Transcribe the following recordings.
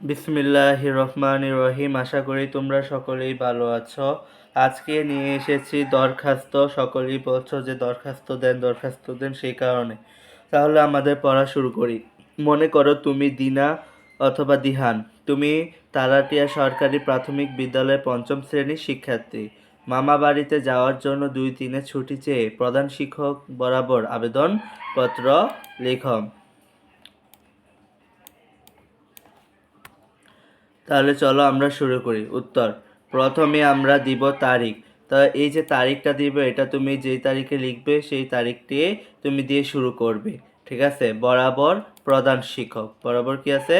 বিসমিল্লাহ রহমান রহিম। আশা করি তোমরা সকলেই ভালো আছো। আজকে নিয়ে এসেছি দরখাস্ত। সকলেই বলছো যে দরখাস্ত দেন দরখাস্ত দেন সেই কারণে। তাহলে আমাদের পড়া শুরু করি। মনে করো তুমি দিনা অথবা দিহান। তুমি তারাটিয়া সরকারি প্রাথমিক বিদ্যালয়ের পঞ্চম শ্রেণির শিক্ষার্থী। মামা বাড়িতে যাওয়ার জন্য দুই দিনের ছুটি চেয়ে প্রধান শিক্ষক বরাবর আবেদনপত্র, লেখম। তাহলে চলো আমরা শুরু করি। উত্তর, প্রথমে আমরা দিব তারিখ। তা এই যে তারিখটা দিব, এটা তুমি যেই তারিখে লিখবে, সেই তারিখটি তুমি দিয়ে শুরু করবে। ঠিক আছে? বরাবর প্রধান শিক্ষক। বরাবর কি আছে?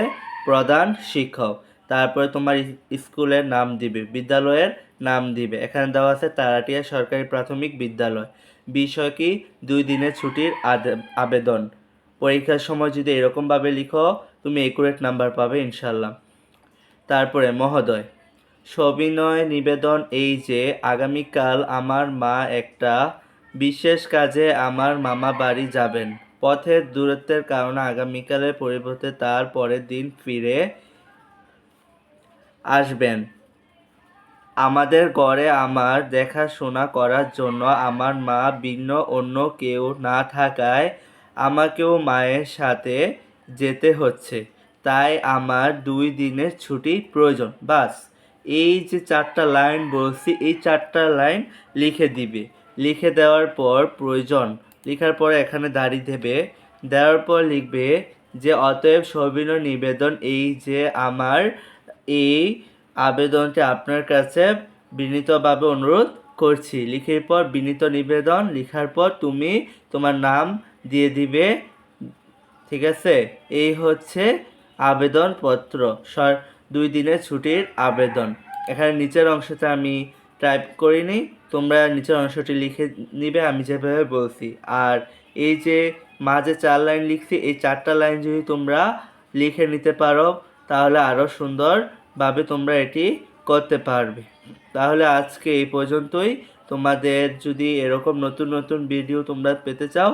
প্রধান শিক্ষক। তারপরে তোমার স্কুলের নাম দিবে, বিদ্যালয়ের নাম দিবে। এখানে দেওয়া আছে তারাটিয়া সরকারি প্রাথমিক বিদ্যালয়। বিষয় কি? দুই দিনের ছুটির আবেদন। পরীক্ষার সময় যদি এরকমভাবে লিখো, তুমি একুরেট নাম্বার পাবে ইনশাল্লাহ তারপরে মহোদয়, সবিনয় নিবেদন এই যে আগামীকাল আমার মা একটা বিশেষ কাজে আমার মামা বাড়ি যাবেন। পথের দূরত্বের কারণে আগামীকালের পরিবর্তে তার পরের দিন ফিরে আসবেন। আমাদের ঘরে আমার দেখাশোনা করার জন্য আমার মা ভিন্ন অন্য কেউ না থাকায় আমাকেও মায়ের সাথে যেতে হচ্ছে। তাই আমার দুই দিনের ছুটি প্রয়োজন। বাস, এই যে চারটা লাইন বলছি, এই চারটা লাইন লিখে দিবে। লিখে দেওয়ার পর প্রয়োজন। লেখার পর এখানে দাঁড়িয়ে দেবে। দেওয়ার পর লিখবে যে, অতএব সবিনয় নিবেদন এই যে আমার এই আবেদনটি আপনার কাছে বিনীতভাবে অনুরোধ করছি। লিখের পর বিনীত নিবেদন, লেখার পর তুমি তোমার নাম দিয়ে দিবে। ঠিক আছে? এই হচ্ছে আবেদনপত্র সর দুই দিনের ছুটির আবেদন। এখানে নিচের অংশটা আমি টাইপ করিনি, তোমরা নিচের অংশটি লিখে নিবে, আমি যেভাবে বলছি। আর এই যে মাঝে চার লাইন লিখছি, এই চারটা লাইন যদি তোমরা লিখে নিতে পারো, তাহলে আরও সুন্দরভাবে তোমরা এটি করতে পারবে। তাহলে আজকে এই পর্যন্তই। তোমাদের যদি এরকম নতুন নতুন ভিডিও তোমরা পেতে চাও